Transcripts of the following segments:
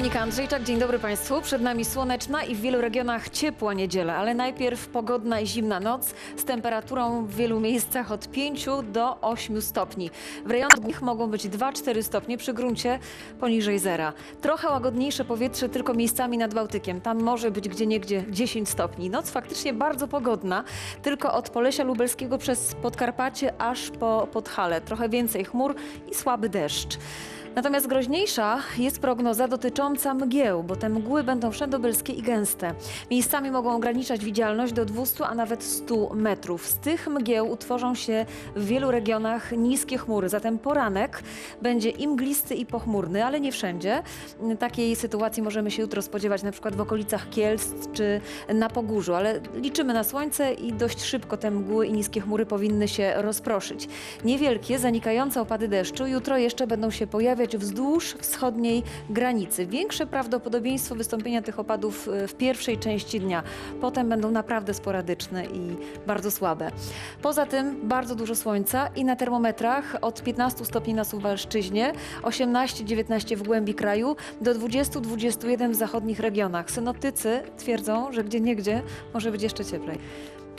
Monika Andrzejczak, dzień dobry Państwu. Przed nami słoneczna i w wielu regionach ciepła niedziela, ale najpierw pogodna i zimna noc z temperaturą w wielu miejscach od 5 do 8 stopni. W rejonach mogą być 2-4 stopnie, przy gruncie poniżej zera. Trochę łagodniejsze powietrze tylko miejscami nad Bałtykiem. Tam może być gdzieniegdzie 10 stopni. Noc faktycznie bardzo pogodna, tylko od Polesia Lubelskiego przez Podkarpacie aż po Podhale. Trochę więcej chmur i słaby deszcz. Natomiast groźniejsza jest prognoza dotycząca mgieł, bo te mgły będą wszędobylskie i gęste. Miejscami mogą ograniczać widzialność do 200, a nawet 100 metrów. Z tych mgieł utworzą się w wielu regionach niskie chmury, zatem poranek będzie i mglisty i pochmurny, ale nie wszędzie. Takiej sytuacji możemy się jutro spodziewać na przykład w okolicach Kielc czy na Pogórzu, ale liczymy na słońce i dość szybko te mgły i niskie chmury powinny się rozproszyć. Niewielkie, zanikające opady deszczu jutro jeszcze będą się pojawiać wzdłuż wschodniej granicy. Większe prawdopodobieństwo wystąpienia tych opadów e, w pierwszej części dnia. Potem będą naprawdę sporadyczne i bardzo słabe. Poza tym bardzo dużo słońca i na termometrach od 15 stopni na Suwalszczyźnie, 18-19 w głębi kraju, do 20-21 w zachodnich regionach. Synoptycy twierdzą, że gdzie niegdzie może być jeszcze cieplej.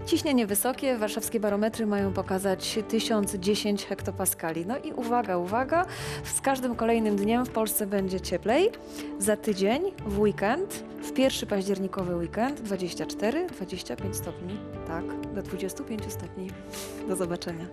Ciśnienie wysokie, warszawskie barometry mają pokazać 1010 hektopaskali. No i uwaga, uwaga, z każdym kolejnym dniem w Polsce będzie cieplej. Za tydzień, w weekend, w pierwszy październikowy weekend 24-25 stopni. Tak, do 25 stopni. Do zobaczenia.